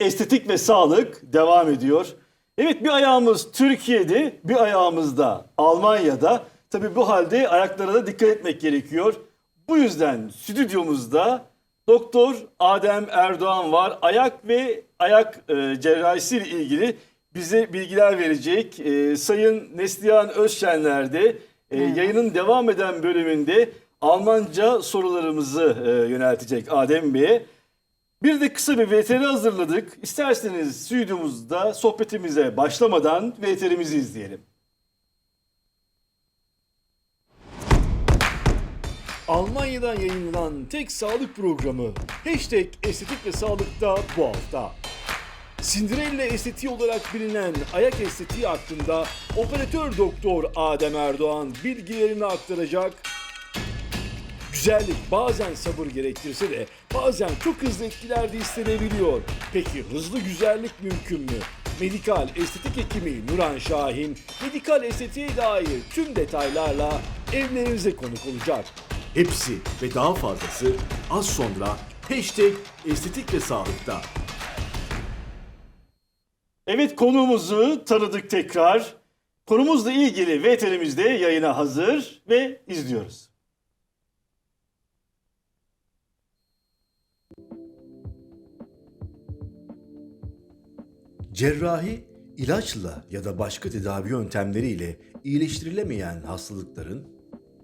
Estetik ve sağlık devam ediyor. Evet bir ayağımız Türkiye'de, bir ayağımız da Almanya'da. Tabii bu halde ayaklara da dikkat etmek gerekiyor. Bu yüzden stüdyomuzda Doktor Adem Erdoğan var. Ayak ve ayak e, cerrahisi ile ilgili bize bilgiler verecek. E, Sayın Neslihan Özşenler de e, yayının devam eden bölümünde Almanca sorularımızı e, yöneltecek Adem Bey'e. Bir de kısa bir VTR hazırladık. İsterseniz stüdyomuzda sohbetimize başlamadan VTR'imizi izleyelim. Almanya'dan yayınlanan tek sağlık programı Hashtag Estetik ve Sağlık'ta bu hafta. Cinderella estetiği olarak bilinen ayak estetiği hakkında operatör doktor Adem Erdoğan bilgilerini aktaracak. Güzellik bazen sabır gerektirse de bazen çok hızlı etkiler de istenebiliyor. Peki hızlı güzellik mümkün mü? Medikal estetik hekimi Nuran Şahin, medikal estetiğe dair tüm detaylarla evlerinize konuk olacak. Hepsi ve daha fazlası az sonra hashtag estetik ve sağlıkta. Evet konuğumuzu tanıdık tekrar. Konumuzla ilgili VTR'miz de yayına hazır ve izliyoruz. Cerrahi, ilaçla ya da başka tedavi yöntemleriyle iyileştirilemeyen hastalıkların,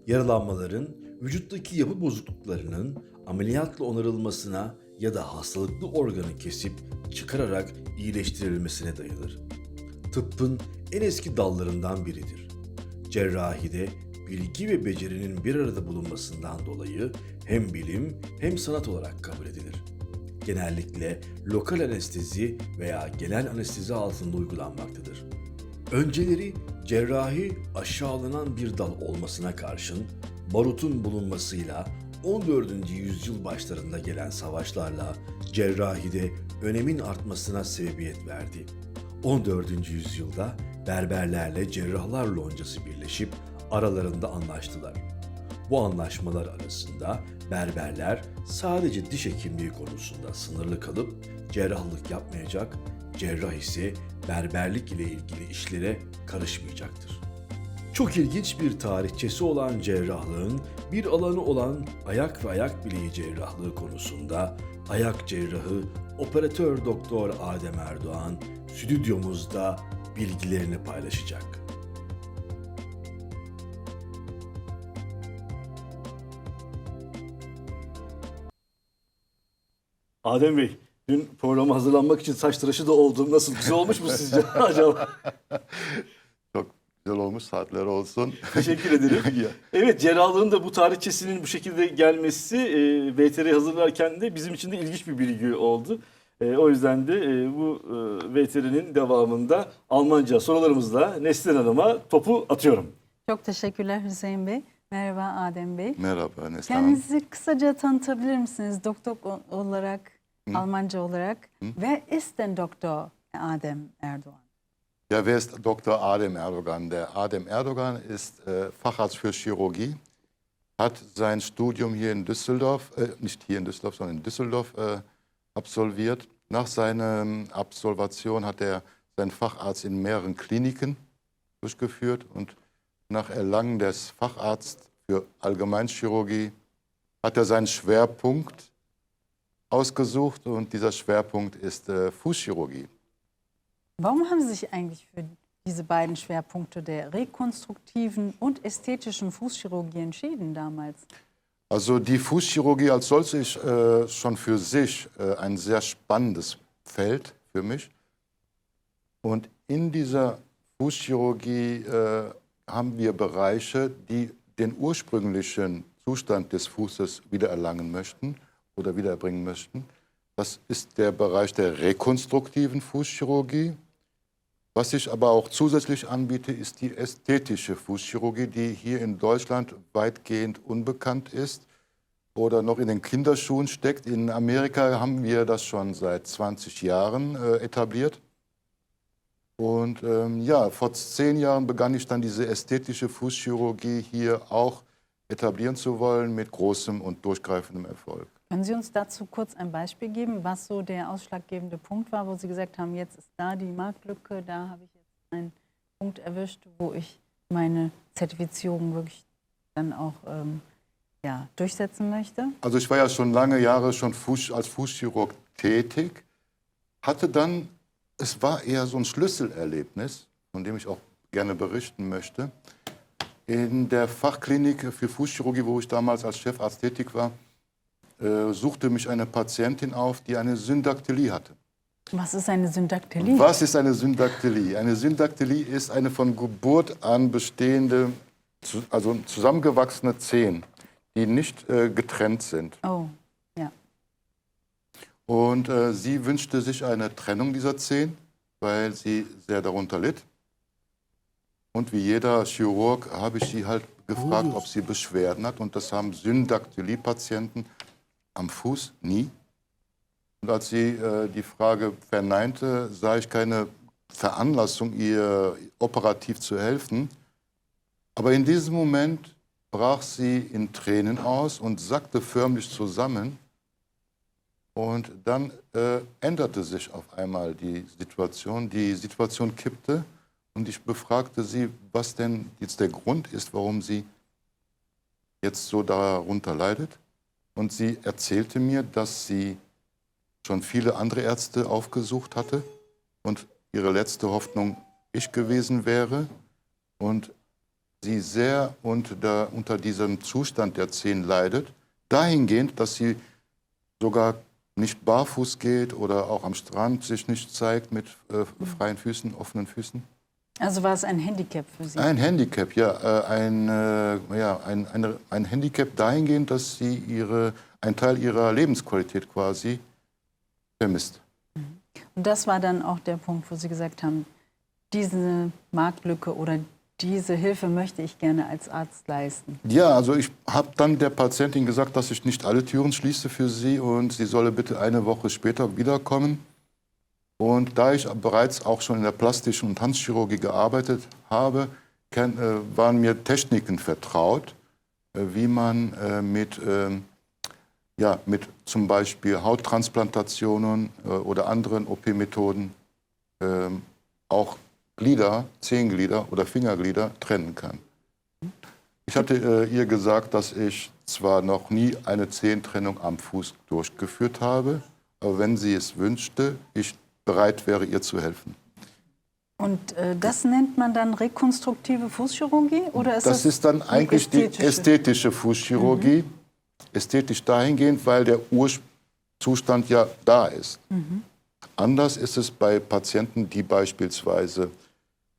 yaralanmaların, vücuttaki yapı bozukluklarının ameliyatla onarılmasına ya da hastalıklı organı kesip çıkararak iyileştirilmesine dayanır. Tıbbın en eski dallarından biridir. Cerrahide bilgi ve becerinin bir arada bulunmasından dolayı hem bilim hem sanat olarak kabul edilir genellikle lokal anestezi veya genel anestezi altında uygulanmaktadır. Önceleri cerrahi aşağılanan bir dal olmasına karşın barutun bulunmasıyla 14. yüzyıl başlarında gelen savaşlarla cerrahide önemin artmasına sebebiyet verdi. 14. yüzyılda berberlerle cerrahlar loncası birleşip aralarında anlaştılar. Bu anlaşmalar arasında berberler sadece diş hekimliği konusunda sınırlı kalıp cerrahlık yapmayacak, cerrah ise berberlik ile ilgili işlere karışmayacaktır. Çok ilginç bir tarihçesi olan cerrahlığın bir alanı olan ayak ve ayak bileği cerrahlığı konusunda ayak cerrahı operatör doktor Adem Erdoğan stüdyomuzda bilgilerini paylaşacak. Adem Bey, dün programa hazırlanmak için saç tıraşı da oldum. Nasıl güzel olmuş mu sizce acaba? Çok güzel olmuş saatler olsun. Teşekkür ederim. Evet cerrahlığın da bu tarihçesinin bu şekilde gelmesi e, VTR'yi hazırlarken de bizim için de ilginç bir bilgi oldu. E, o yüzden de e, bu e, VTR'nin devamında Almanca sorularımızla Neslihan Hanım'a topu atıyorum. Çok teşekkürler Hüseyin Bey. Merhaba Adem Bey. Merhaba Neslihan. Kendinizi kısaca tanıtabilir misiniz? Doktor olarak, Almanca olarak. Ve ist denn Doktor Adem Erdoğan? Ja, wer ist Dr. Adem Erdogan? Der Adem Erdogan ist äh, Facharzt für Chirurgie, hat sein Studium hier in Düsseldorf, äh, nicht hier in Düsseldorf, sondern in Düsseldorf äh, absolviert. Nach seiner Absolvation hat er seinen Facharzt in mehreren Kliniken durchgeführt und nach Erlangen des Facharzts für Allgemeinchirurgie hat er seinen Schwerpunkt ausgesucht und dieser Schwerpunkt ist äh, Fußchirurgie. Warum haben Sie sich eigentlich für diese beiden Schwerpunkte der rekonstruktiven und ästhetischen Fußchirurgie entschieden damals? Also die Fußchirurgie als solche ist äh, schon für sich äh, ein sehr spannendes Feld für mich. Und in dieser Fußchirurgie äh, haben wir Bereiche, die den ursprünglichen Zustand des Fußes wiedererlangen möchten oder wiedererbringen möchten. Das ist der Bereich der rekonstruktiven Fußchirurgie. Was ich aber auch zusätzlich anbiete, ist die ästhetische Fußchirurgie, die hier in Deutschland weitgehend unbekannt ist oder noch in den Kinderschuhen steckt. In Amerika haben wir das schon seit 20 Jahren äh, etabliert. Und ähm, ja, vor zehn Jahren begann ich dann diese ästhetische Fußchirurgie hier auch etablieren zu wollen mit großem und durchgreifendem Erfolg. Können Sie uns dazu kurz ein Beispiel geben, was so der ausschlaggebende Punkt war, wo Sie gesagt haben, jetzt ist da die Marktlücke, da habe ich jetzt einen Punkt erwischt, wo ich meine Zertifizierung wirklich dann auch ähm, ja, durchsetzen möchte? Also ich war ja schon lange Jahre schon Fuß, als Fußchirurg tätig, hatte dann, es war eher so ein Schlüsselerlebnis, von dem ich auch gerne berichten möchte. In der Fachklinik für Fußchirurgie, wo ich damals als Chefarzt tätig war, äh, suchte mich eine Patientin auf, die eine Syndaktylie hatte. Was ist eine Syndaktylie? Was ist eine Syndaktylie? Eine Syndaktylie ist eine von Geburt an bestehende, also zusammengewachsene Zehen, die nicht äh, getrennt sind. Oh, ja. Und äh, sie wünschte sich eine Trennung dieser Zehen, weil sie sehr darunter litt. Und wie jeder Chirurg habe ich sie halt gefragt, ob sie Beschwerden hat. Und das haben Syndaktylie-Patienten am Fuß nie. Und als sie äh, die Frage verneinte, sah ich keine Veranlassung, ihr operativ zu helfen. Aber in diesem Moment brach sie in Tränen aus und sackte förmlich zusammen. Und dann äh, änderte sich auf einmal die Situation. Die Situation kippte und ich befragte sie, was denn jetzt der Grund ist, warum sie jetzt so darunter leidet. Und sie erzählte mir, dass sie schon viele andere Ärzte aufgesucht hatte und ihre letzte Hoffnung ich gewesen wäre. Und sie sehr unter, unter diesem Zustand der Zehen leidet, dahingehend, dass sie sogar nicht barfuß geht oder auch am Strand sich nicht zeigt mit äh, freien Füßen, offenen Füßen. Also war es ein Handicap für Sie? Ein Handicap, ja, äh, ein, äh, ja ein, eine, ein Handicap dahingehend, dass sie ihre, einen Teil ihrer Lebensqualität quasi vermisst. Und das war dann auch der Punkt, wo Sie gesagt haben, diese Marktlücke oder diese Hilfe möchte ich gerne als Arzt leisten. Ja, also ich habe dann der Patientin gesagt, dass ich nicht alle Türen schließe für sie und sie solle bitte eine Woche später wiederkommen. Und da ich bereits auch schon in der plastischen und Handchirurgie gearbeitet habe, äh, waren mir Techniken vertraut, äh, wie man äh, mit, ähm, ja, mit zum Beispiel Hauttransplantationen oder anderen OP-Methoden ähm, auch Glieder, Zehenglieder oder Fingerglieder trennen kann. Ich hatte ihr gesagt, dass ich zwar noch nie eine Zehentrennung am Fuß durchgeführt habe, aber wenn sie es wünschte, ich bereit wäre, ihr zu helfen. Und äh, das nennt man dann rekonstruktive Fußchirurgie? Oder ist Das ist dann eigentlich die ästhetische? ästhetische Fußchirurgie. Ästhetisch dahingehend, weil der Urzustand ja da ist. Anders ist es bei Patienten, die beispielsweise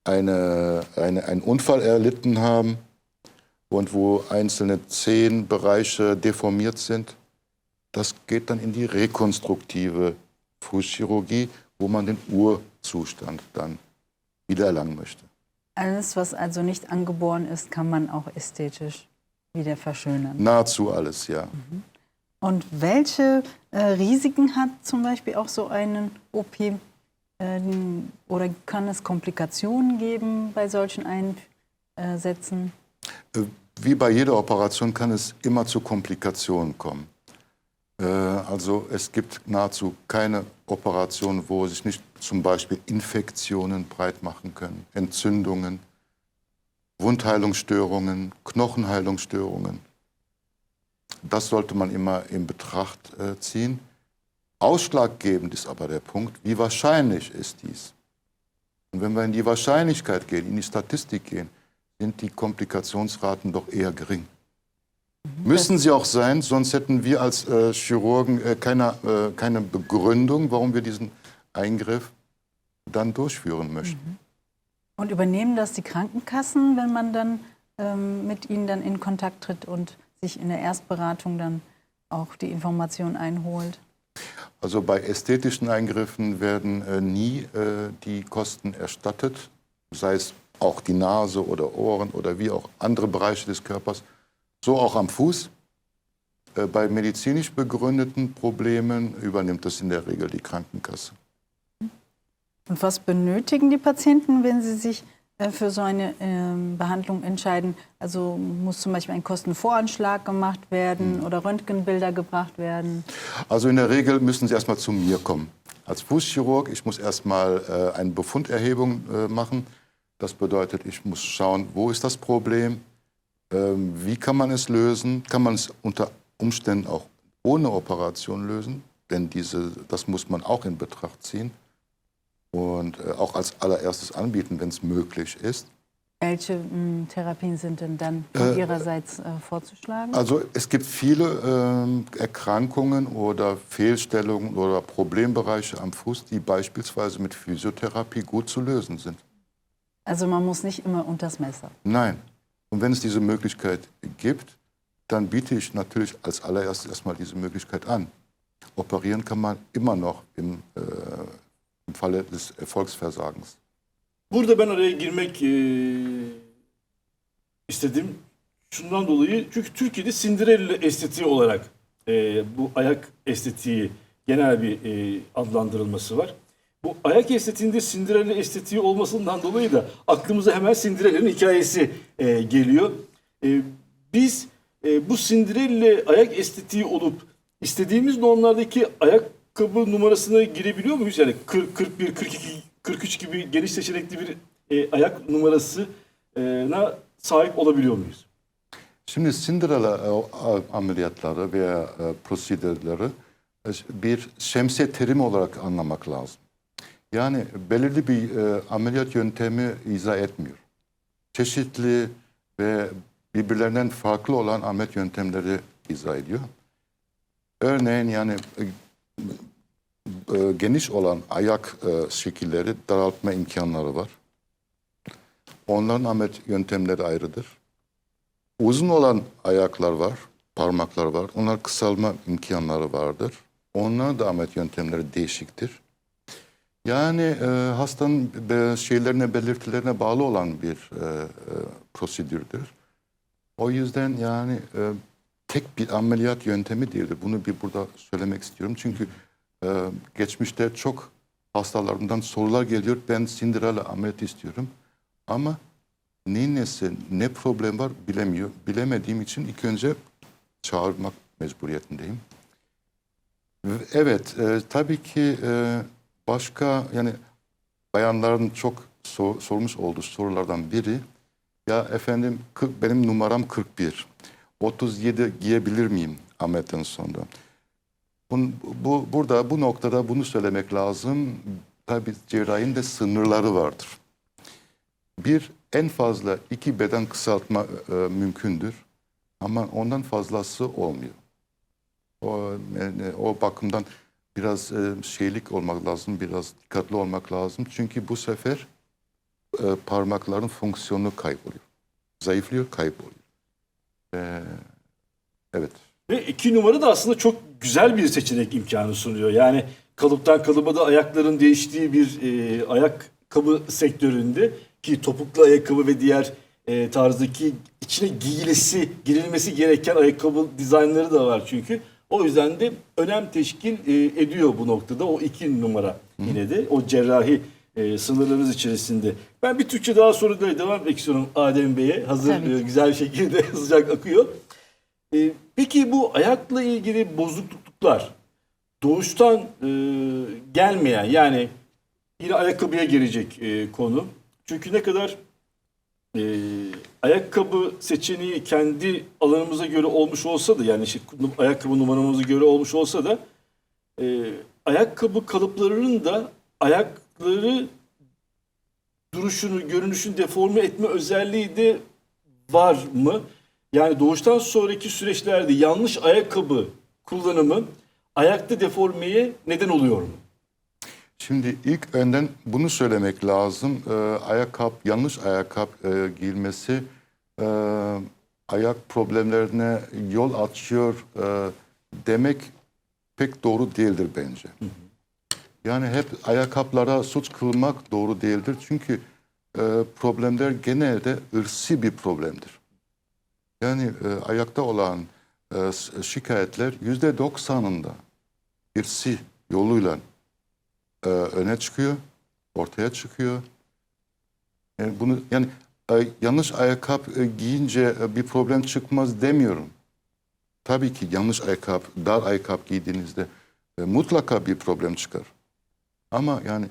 eine, eine, einen Unfall erlitten haben und wo einzelne Zehenbereiche deformiert sind. Das geht dann in die rekonstruktive Fußchirurgie, wo man den Urzustand dann wiedererlangen möchte. Alles, was also nicht angeboren ist, kann man auch ästhetisch wieder verschönern. Nahezu alles, ja. Und welche äh, Risiken hat zum Beispiel auch so einen OP? Äh, oder kann es Komplikationen geben bei solchen Einsätzen? Äh, Wie bei jeder Operation kann es immer zu Komplikationen kommen. Äh, Also es gibt nahezu keine Operation, wo sich nicht zum Beispiel Infektionen breit machen können, Entzündungen, Wundheilungsstörungen, Knochenheilungsstörungen. Das sollte man immer in Betracht äh, ziehen. Ausschlaggebend ist aber der Punkt, wie wahrscheinlich ist dies? Und wenn wir in die Wahrscheinlichkeit gehen, in die Statistik gehen, sind die Komplikationsraten doch eher gering. Müssen sie auch sein, sonst hätten wir als äh, Chirurgen äh, keine, äh, keine Begründung, warum wir diesen Eingriff dann durchführen möchten. Und übernehmen das die Krankenkassen, wenn man dann ähm, mit ihnen dann in Kontakt tritt und sich in der Erstberatung dann auch die Information einholt? Also bei ästhetischen Eingriffen werden äh, nie äh, die Kosten erstattet, sei es auch die Nase oder Ohren oder wie auch andere Bereiche des Körpers, so auch am Fuß. Äh, bei medizinisch begründeten Problemen übernimmt das in der Regel die Krankenkasse. Und was benötigen die Patienten, wenn sie sich äh, für so eine ähm, Behandlung entscheiden? Also muss zum Beispiel ein Kostenvoranschlag gemacht werden oder Röntgenbilder gebracht werden? Also in der Regel müssen Sie erstmal zu mir kommen. Als Fußchirurg, ich muss erstmal äh, eine Befunderhebung machen. Das bedeutet, ich muss schauen, wo ist das Problem, ähm, wie kann man es lösen, kann man es unter Umständen auch ohne Operation lösen, denn diese, das muss man auch in Betracht ziehen und äh, auch als allererstes anbieten, wenn es möglich ist. Welche mh, Therapien sind denn dann Äh, Ihrerseits äh, vorzuschlagen? Also es gibt viele ähm, Erkrankungen oder Fehlstellungen oder Problembereiche am Fuß, die beispielsweise mit Physiotherapie gut zu lösen sind. Also man muss nicht immer unters Messer. Nein. Und wenn es diese Möglichkeit gibt, dann biete ich natürlich als allererstes erstmal diese Möglichkeit an. Operieren kann man immer noch im, äh, im Falle des Erfolgsversagens. Burada ben araya girmek e, istedim. Şundan dolayı çünkü Türkiye'de Cinderella estetiği olarak e, bu ayak estetiği genel bir e, adlandırılması var. Bu ayak estetiğinde Cinderella estetiği olmasından dolayı da aklımıza hemen Cinderella'nın hikayesi e, geliyor. E, biz e, bu Cinderella ayak estetiği olup istediğimiz normlardaki ayakkabı numarasına girebiliyor muyuz? Yani 40, 41, 42, 43 gibi geniş seçenekli bir e, ayak numarasına sahip olabiliyor muyuz? Şimdi Cinderella e, ameliyatları veya e, prosedürleri e, bir şemsiye terimi olarak anlamak lazım. Yani belirli bir e, ameliyat yöntemi izah etmiyor. Çeşitli ve birbirlerinden farklı olan ameliyat yöntemleri izah ediyor. Örneğin yani e, e, geniş olan ayak e, şekilleri daraltma imkanları var. Onların ameliyat yöntemleri ayrıdır. Uzun olan ayaklar var, parmaklar var. Onlar kısalma imkanları vardır. Onların da ameliyat yöntemleri değişiktir. Yani e, hastanın be- şeylerine, belirtilerine bağlı olan bir e, e, prosedürdür. O yüzden yani e, tek bir ameliyat yöntemi değildir. Bunu bir burada söylemek istiyorum. Çünkü e, geçmişte çok hastalarımdan sorular geliyor. Ben Cinderella ameliyat istiyorum. Ama neyin nesi, ne problem var bilemiyor. Bilemediğim için ilk önce çağırmak mecburiyetindeyim. Ve Evet, e, tabii ki e, başka yani bayanların çok sor- sormuş olduğu sorulardan biri ya efendim 40, benim numaram 41. 37 giyebilir miyim ameliyatın sonunda? Bun, bu, burada bu noktada bunu söylemek lazım. Tabii cerrahinin de sınırları vardır. Bir en fazla iki beden kısaltma e, mümkündür. Ama ondan fazlası olmuyor. O, yani o bakımdan biraz e, şeylik olmak lazım, biraz dikkatli olmak lazım. Çünkü bu sefer e, parmakların fonksiyonu kayboluyor. Zayıflıyor, kayboluyor. E, evet. Ve iki numara da aslında çok güzel bir seçenek imkanı sunuyor. Yani kalıptan kalıba da ayakların değiştiği bir e, ayakkabı sektöründe ki topuklu ayakkabı ve diğer e, tarzdaki içine giyilesi, girilmesi gereken ayakkabı dizaynları da var çünkü. O yüzden de önem teşkil e, ediyor bu noktada o iki numara yine de o cerrahi e, sınırlarımız içerisinde. Ben bir Türkçe daha soruyla devam etmek istiyorum Adem Bey'e. Hazır Tabii ki. e, güzel bir şekilde sıcak akıyor. E, peki bu ayakla ilgili bozukluklar doğuştan e, gelmeyen yani yine ayakkabıya gelecek e, konu. Çünkü ne kadar e, ayakkabı seçeneği kendi alanımıza göre olmuş olsa da yani işte ayakkabı numaramıza göre olmuş olsa da e, ayakkabı kalıplarının da ayakları duruşunu, görünüşünü deforme etme özelliği de var mı? Yani doğuştan sonraki süreçlerde yanlış ayakkabı kullanımı ayakta deformeye neden oluyor mu? Şimdi ilk önden bunu söylemek lazım. Ee, ayakkabı, yanlış ayakkabı e, giyilmesi e, ayak problemlerine yol açıyor e, demek pek doğru değildir bence. Yani hep ayakkabılara suç kılmak doğru değildir. Çünkü e, problemler genelde ırsi bir problemdir. Yani e, ayakta olan e, şikayetler yüzde doksanında ırsi yoluyla e, öne çıkıyor, ortaya çıkıyor. Yani bunu yani e, yanlış ayakkabı e, giyince e, bir problem çıkmaz demiyorum. Tabii ki yanlış ayakkabı, dar ayakkabı giydiğinizde e, mutlaka bir problem çıkar. Ama yani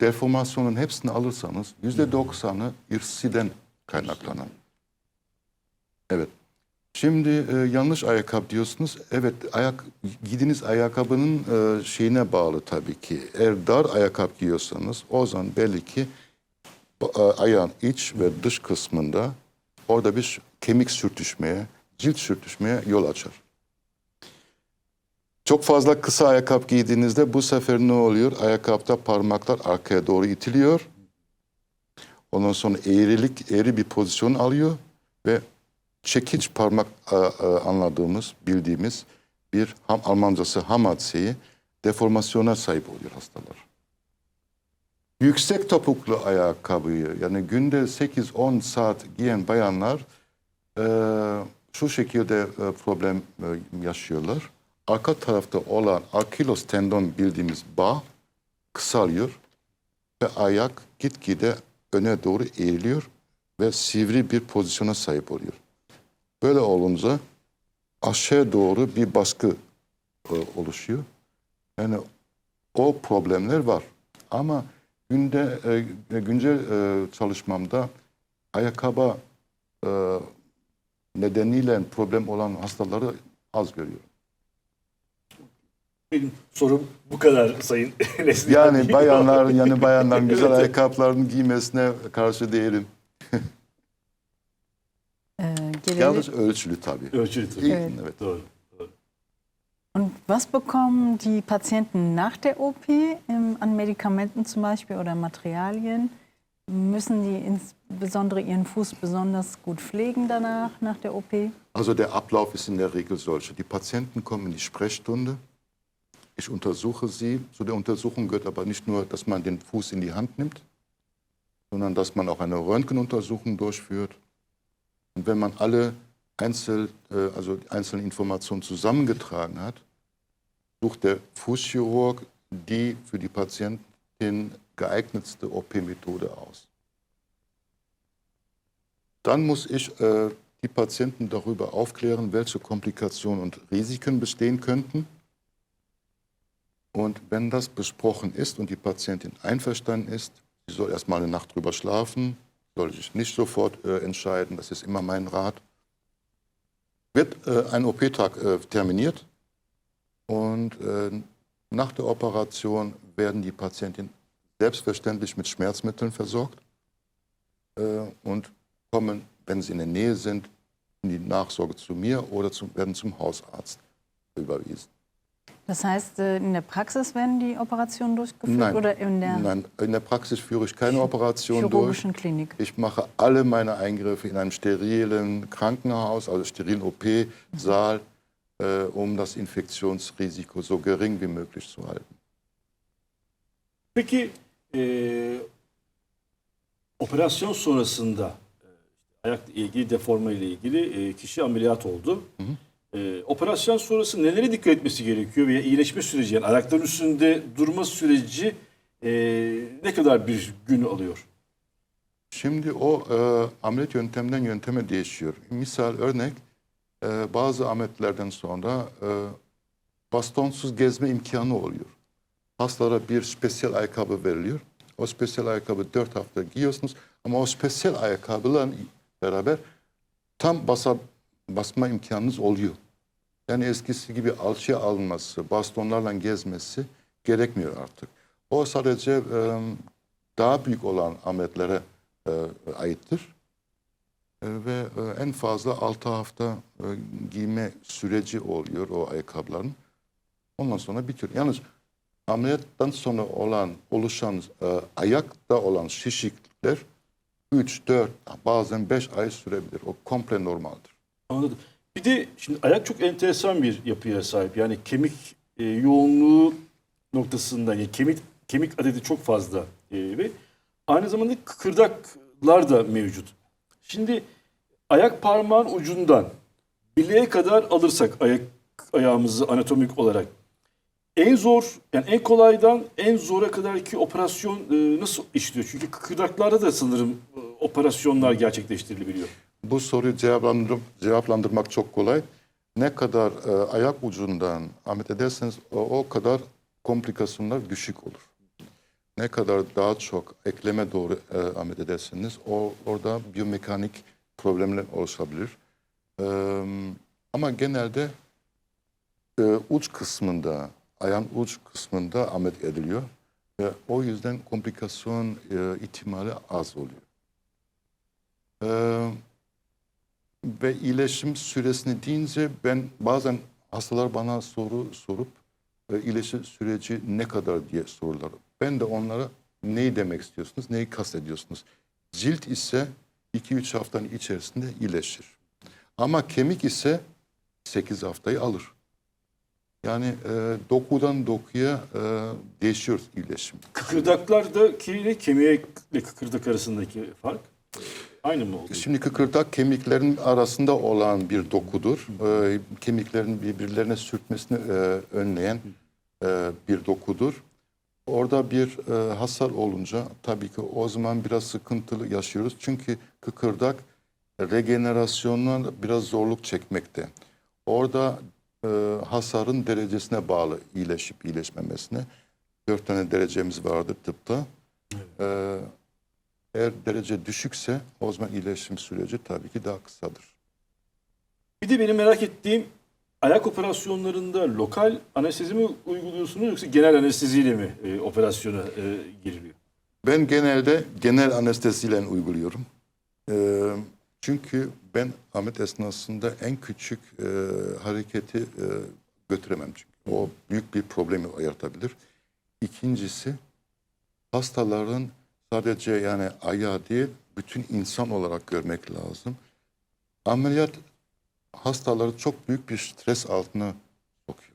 deformasyonun hepsini alırsanız yüzde doksanı irsiden kaynaklanan. Evet. Şimdi e, yanlış ayakkabı diyorsunuz. Evet, ayak giydiğiniz ayakkabının e, şeyine bağlı tabii ki. Eğer dar ayakkabı giyiyorsanız o zaman belli ki e, ayağın iç ve dış kısmında orada bir kemik sürtüşmeye, cilt sürtüşmeye yol açar. Çok fazla kısa ayakkabı giydiğinizde bu sefer ne oluyor? Ayakkabıda parmaklar arkaya doğru itiliyor. Ondan sonra eğrilik, eğri bir pozisyon alıyor ve çekiç parmak e, e, anladığımız, bildiğimiz bir ham, Almancası hamadseyi deformasyona sahip oluyor hastalar. Yüksek topuklu ayakkabıyı yani günde 8-10 saat giyen bayanlar e, şu şekilde e, problem e, yaşıyorlar. Arka tarafta olan akilos tendon bildiğimiz bağ kısalıyor ve ayak gitgide öne doğru eğiliyor ve sivri bir pozisyona sahip oluyor. Böyle olunca aşağı doğru bir baskı e, oluşuyor. Yani o problemler var. Ama günde e, güncel e, çalışmamda ayakkabı e, nedeniyle problem olan hastaları az görüyorum. Benim sorum bu kadar Sayın Nesli. Yani bayanlar yani bayanların güzel Evet. ayakkabılarını giymesine karşı değilim. Gelenek- Yalnız ölçülü tabii. Ölçülü tabii. Evet. evet. Doğru. Und was bekommen die Patienten nach der OP ähm, an Medikamenten zum Beispiel oder Materialien? Müssen die insbesondere ihren Fuß besonders gut pflegen danach, nach der OP? Also der Ablauf ist in der Regel solcher. Die Patienten kommen in die Sprechstunde. Ich untersuche sie. Zu der Untersuchung gehört aber nicht nur, dass man den Fuß in die Hand nimmt, sondern dass man auch eine Röntgenuntersuchung durchführt. Und wenn man alle Einzel, äh, also einzelnen Informationen zusammengetragen hat, sucht der Fußchirurg die für die Patientin geeignetste OP-Methode aus. Dann muss ich äh, die Patienten darüber aufklären, welche Komplikationen und Risiken bestehen könnten. Und wenn das besprochen ist und die Patientin einverstanden ist, sie soll erstmal eine Nacht drüber schlafen, soll sich nicht sofort äh, entscheiden, das ist immer mein Rat, wird äh, ein OP-Tag äh, terminiert und äh, nach der Operation werden die Patienten selbstverständlich mit Schmerzmitteln versorgt äh, und kommen, wenn sie in der Nähe sind, in die Nachsorge zu mir oder zum, werden zum Hausarzt überwiesen. Das heißt, äh, in der Praxis werden die Operationen durchgeführt Nein, oder in der nein, in der Praxis führe ich keine Operation durch. chirurgischen Klinik? Ich mache alle meine Eingriffe in einem sterilen Krankenhaus, also sterilen OP-Saal, äh, um das Infektionsrisiko so gering wie möglich zu halten. Peki e, operasyon sonrasında e, ayakla ilgili deforma ile ilgili e, kişi ameliyat oldu. E, operasyon sonrası nelere dikkat etmesi gerekiyor veya iyileşme süreci yani ayakların üstünde durma süreci e, ne kadar bir gün alıyor? Şimdi o e, ameliyat yöntemden yönteme değişiyor. Misal örnek e, bazı ameliyatlardan sonra e, bastonsuz gezme imkanı oluyor. Hastalara bir spesiyel ayakkabı veriliyor. O spesiyel ayakkabı dört hafta giyiyorsunuz ama o spesiyel ayakkabılarla beraber tam basa, basma imkanınız oluyor. Yani eskisi gibi alçıya alınması, bastonlarla gezmesi gerekmiyor artık. O sadece e, daha büyük olan ameliyatlara e, aittir. E, ve e, en fazla 6 hafta e, giyme süreci oluyor o ayakkabıların. Ondan sonra bitiyor. Yalnız ameliyattan sonra olan, oluşan e, ayakta olan şişiklikler 3, 4, bazen 5 ay sürebilir. O komple normaldir. Anladım. Bir de şimdi ayak çok enteresan bir yapıya sahip. Yani kemik e, yoğunluğu noktasında yani kemik kemik adedi çok fazla e, ve aynı zamanda kıkırdaklar da mevcut. Şimdi ayak parmağın ucundan bileğe kadar alırsak ayak ayağımızı anatomik olarak en zor yani en kolaydan en zora kadar ki operasyon e, nasıl işliyor? Çünkü kıkırdaklarda da sanırım e, operasyonlar gerçekleştirilebiliyor? Bu soruyu cevaplandır, cevaplandırmak çok kolay. Ne kadar e, ayak ucundan ameliyat ederseniz o, o kadar komplikasyonlar düşük olur. Ne kadar daha çok ekleme doğru e, ameliyat ederseniz o orada biyomekanik problemler oluşabilir. E, ama genelde e, uç kısmında, ayağın uç kısmında ameliyat ediliyor. Ve o yüzden komplikasyon e, ihtimali az oluyor. E, ve iyileşim süresini deyince ben bazen hastalar bana soru sorup e, iyileşim süreci ne kadar diye sorular. Ben de onlara neyi demek istiyorsunuz, neyi kastediyorsunuz? Cilt ise 2-3 haftanın içerisinde iyileşir. Ama kemik ise 8 haftayı alır. Yani e, dokudan dokuya e, değişiyor iyileşim. Kıkırdaklardaki ile kemiğe ile kıkırdak arasındaki fark aynı mı oluyor? Şimdi kıkırdak kemiklerin arasında olan bir dokudur. Ee, kemiklerin birbirlerine sürtmesini e, önleyen e, bir dokudur. Orada bir e, hasar olunca tabii ki o zaman biraz sıkıntılı yaşıyoruz. Çünkü kıkırdak regenerasyonuna biraz zorluk çekmekte. Orada e, hasarın derecesine bağlı iyileşip iyileşmemesine. Dört tane derecemiz vardır tıpta. Ee, eğer derece düşükse o zaman iyileşim süreci tabii ki daha kısadır. Bir de benim merak ettiğim ayak operasyonlarında lokal anestezi mi uyguluyorsunuz yoksa genel anesteziyle mi e, operasyona e, giriliyor? Ben genelde genel anesteziyle uyguluyorum. Ee, çünkü ben ameliyat esnasında en küçük e, hareketi e, götüremem çünkü. O büyük bir problemi yaratabilir. İkincisi hastaların sadece yani ayağı değil bütün insan olarak görmek lazım. Ameliyat hastaları çok büyük bir stres altına sokuyor.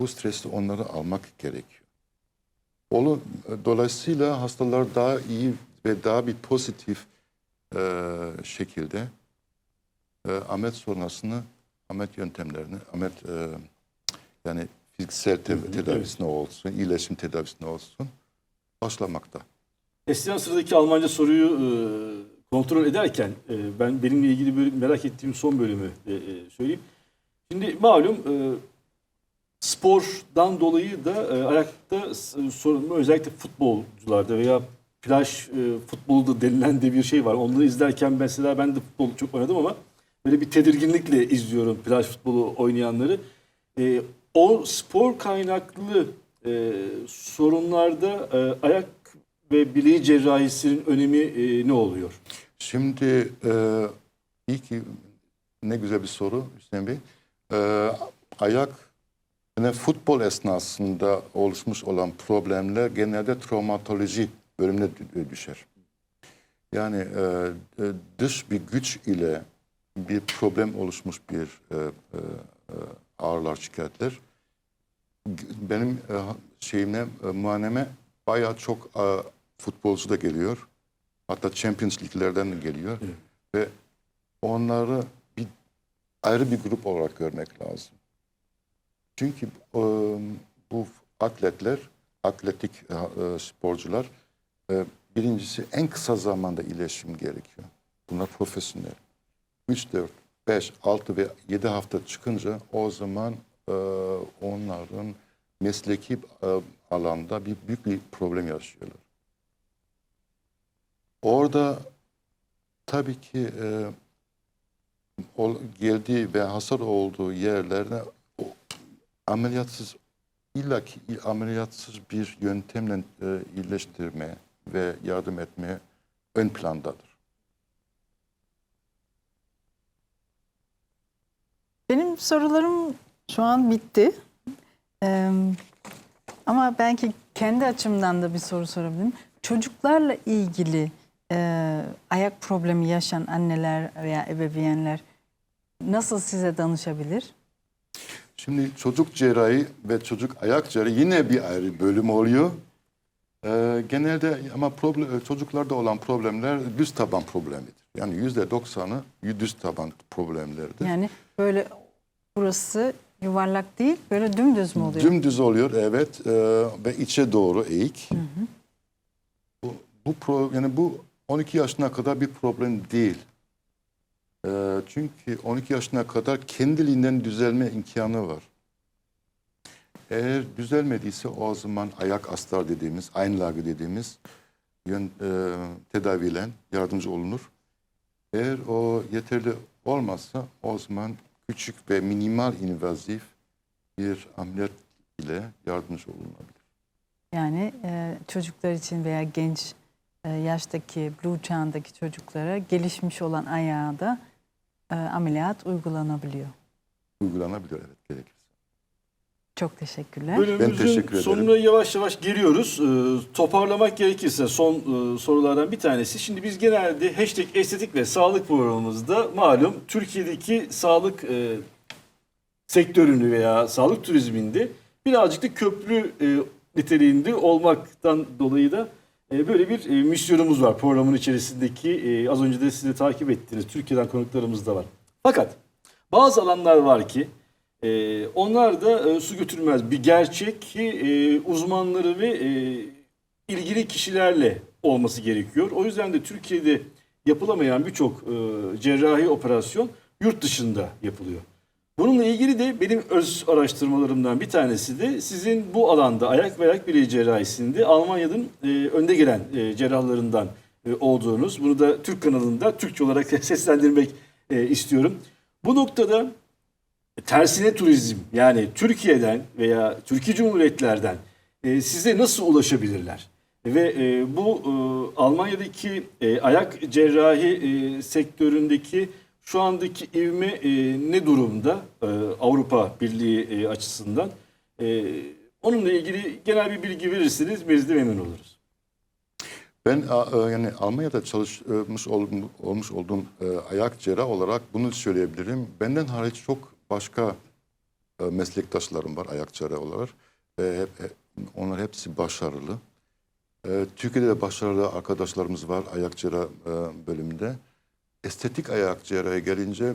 Bu stresi onları almak gerekiyor. Olu, dolayısıyla hastalar daha iyi ve daha bir pozitif e, şekilde e, ameliyat sonrasını, ameliyat yöntemlerini, ameliyat e, yani fiziksel te- tedavisine olsun, iyileşim tedavisine olsun başlamakta. Eskiden sıradaki Almanca soruyu e, kontrol ederken e, ben benimle ilgili böyle merak ettiğim son bölümü e, e, söyleyeyim. Şimdi malum e, spordan dolayı da e, ayakta sorun özellikle futbolcularda veya plaj e, futbolu da denilen de bir şey var. Onları izlerken mesela ben de futbol çok oynadım ama böyle bir tedirginlikle izliyorum plaj futbolu oynayanları. E, o spor kaynaklı e, sorunlarda e, ayak ve bileği cerrahisinin önemi e, ne oluyor? Şimdi e, iyi ki ne güzel bir soru Hüseyin Bey. E, ayak yani futbol esnasında oluşmuş olan problemler genelde travmatoloji bölümüne dü- düşer. Yani e, e, dış bir güç ile bir problem oluşmuş bir e, e, e, ağrılar, şikayetler benim e, şeyime, e, muayeneme bayağı çok e, futbolcu da geliyor. Hatta Champions Lig'lerden de geliyor. Ve onları bir ayrı bir grup olarak görmek lazım. Çünkü e, bu atletler, atletik e, e, sporcular e, birincisi en kısa zamanda iyileşim gerekiyor. Bunlar profesyonel. 3, 4, 5, 6 ve 7 hafta çıkınca o zaman e, onların mesleki e, alanda bir büyük bir problem yaşıyorlar. Orada tabii ki e, ol- geldiği ve hasar olduğu yerlerde o, ameliyatsız illaki ameliyatsız bir yöntemle e, iyileştirmeye ve yardım etmeye ön plandadır. Benim sorularım şu an bitti. Ee, ama belki kendi açımdan da bir soru sorabilirim. Çocuklarla ilgili e, ayak problemi yaşayan anneler veya ebeveynler nasıl size danışabilir? Şimdi çocuk cerrahi ve çocuk ayak cerrahi yine bir ayrı bölüm oluyor. Ee, genelde ama problem, çocuklarda olan problemler düz taban problemidir. Yani yüzde doksanı düz taban problemleridir. Yani böyle burası yuvarlak değil, böyle dümdüz mü oluyor? Dümdüz oluyor evet Ee, ve içe doğru eğik. Bu, bu pro, yani bu 12 yaşına kadar bir problem değil. Ee, çünkü 12 yaşına kadar kendiliğinden düzelme imkanı var. Eğer düzelmediyse o zaman ayak astar dediğimiz, aynlage dediğimiz yön, e, tedaviyle yardımcı olunur. Eğer o yeterli olmazsa o zaman küçük ve minimal invazif bir ameliyat ile yardımcı olunabilir. Yani e, çocuklar için veya genç e, yaştaki, blue çağındaki çocuklara gelişmiş olan ayağa da e, ameliyat uygulanabiliyor. Uygulanabilir evet gerekirse. Çok teşekkürler. Bölümümüzün teşekkür ederim. sonuna yavaş yavaş geliyoruz. Ee, toparlamak gerekirse son e, sorulardan bir tanesi. Şimdi biz genelde hashtag estetik ve sağlık programımızda malum Türkiye'deki sağlık e, sektörünü veya sağlık turizminde birazcık da köprü e, niteliğinde olmaktan dolayı da böyle bir e, misyonumuz var programın içerisindeki. e, az önce de siz takip ettiğiniz Türkiye'den konuklarımız da var. Fakat bazı alanlar var ki ee, onlar da e, su götürmez bir gerçek ki e, uzmanları ve e, ilgili kişilerle olması gerekiyor. O yüzden de Türkiye'de yapılamayan birçok e, cerrahi operasyon yurt dışında yapılıyor. Bununla ilgili de benim öz araştırmalarımdan bir tanesi de sizin bu alanda ayak ve ayak bileği cerrahisinde Almanya'nın e, önde gelen e, cerrahlarından e, olduğunuz. Bunu da Türk kanalında Türkçe olarak seslendirmek e, istiyorum. Bu noktada tersine turizm yani Türkiye'den veya Türkiye Cumhuriyetlerden e, size nasıl ulaşabilirler? Ve e, bu e, Almanya'daki e, ayak cerrahi e, sektöründeki şu andaki ivme e, ne durumda e, Avrupa Birliği e, açısından? E, onunla ilgili genel bir bilgi verirseniz biz de memnun oluruz. Ben e, yani Almanya'da çalışmış ol- olmuş olduğum e, ayak cerrah olarak bunu söyleyebilirim. Benden hariç çok başka e, meslektaşlarım var ayak cerrah olarak onlar hepsi başarılı. Türkiye'de de başarılı arkadaşlarımız var ayak cerrah bölümünde. Estetik ayak cerrahi gelince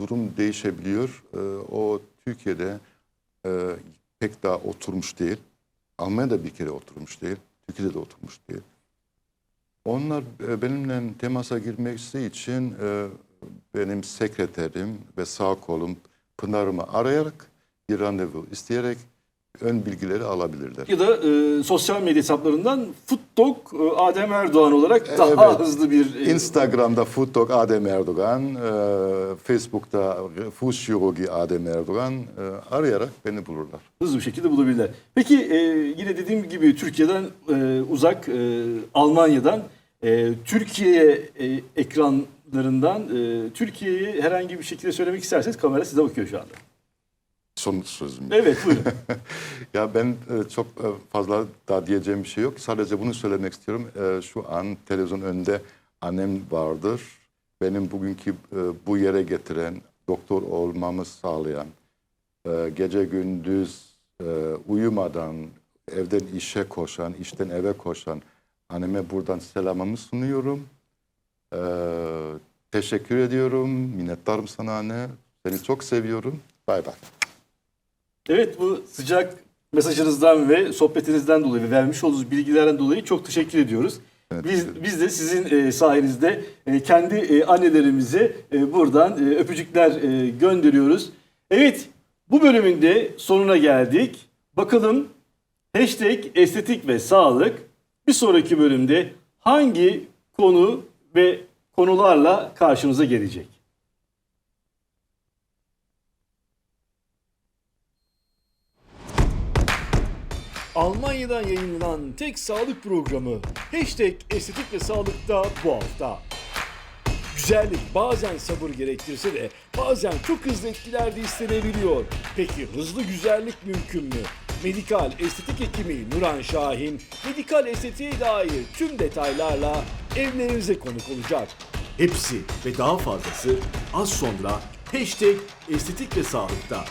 durum değişebiliyor. E, o Türkiye'de e, pek daha oturmuş değil. Almanya'da bir kere oturmuş değil. Türkiye'de de oturmuş değil. Onlar e, benimle temasa girmesi için e, benim sekreterim ve sağ kolum Pınar'ımı arayarak bir randevu isteyerek ön bilgileri alabilirler. Ya da e, sosyal medya hesaplarından Footdog e, Adem Erdoğan olarak daha Evet. hızlı bir... e, Instagram'da Foodtalk Adem Erdoğan, e, Facebook'ta Chirurgi Adem Erdoğan e, arayarak beni bulurlar. hızlı bir şekilde bulabilirler. Peki e, yine dediğim gibi Türkiye'den e, uzak, e, Almanya'dan e, Türkiye'ye e, ekranlarından e, Türkiye'yi herhangi bir şekilde söylemek isterseniz kamera size bakıyor şu anda. Son sözüm. Evet buyurun. Ya ben e, çok e, fazla daha diyeceğim bir şey yok. Sadece bunu söylemek istiyorum. E, Şu an televizyon önünde annem vardır. Benim bugünkü bu yere getiren, doktor olmamı sağlayan, gece gündüz uyumadan evden işe koşan, işten eve koşan anneme buradan selamımı sunuyorum. Teşekkür ediyorum. Minnettarım sana anne. Seni çok seviyorum. Bay bay. Evet bu sıcak mesajınızdan ve sohbetinizden dolayı ve vermiş olduğunuz bilgilerden dolayı çok teşekkür ediyoruz. Biz, biz de sizin e, sayenizde e, kendi e, annelerimize e, buradan e, öpücükler e, gönderiyoruz. Evet bu bölümün de sonuna geldik. Bakalım hashtag estetik ve sağlık bir sonraki bölümde hangi konu ve konularla karşımıza gelecek? Almanya'dan yayınlanan tek sağlık programı Hashtag Estetik ve Sağlık'ta bu hafta. Güzellik bazen sabır gerektirse de bazen çok hızlı etkiler de istenebiliyor. Peki hızlı güzellik mümkün mü? Medikal estetik hekimi Nuran Şahin, medikal estetiğe dair tüm detaylarla evlerinize konuk olacak. Hepsi ve daha fazlası az sonra Hashtag Estetik ve Sağlık'ta.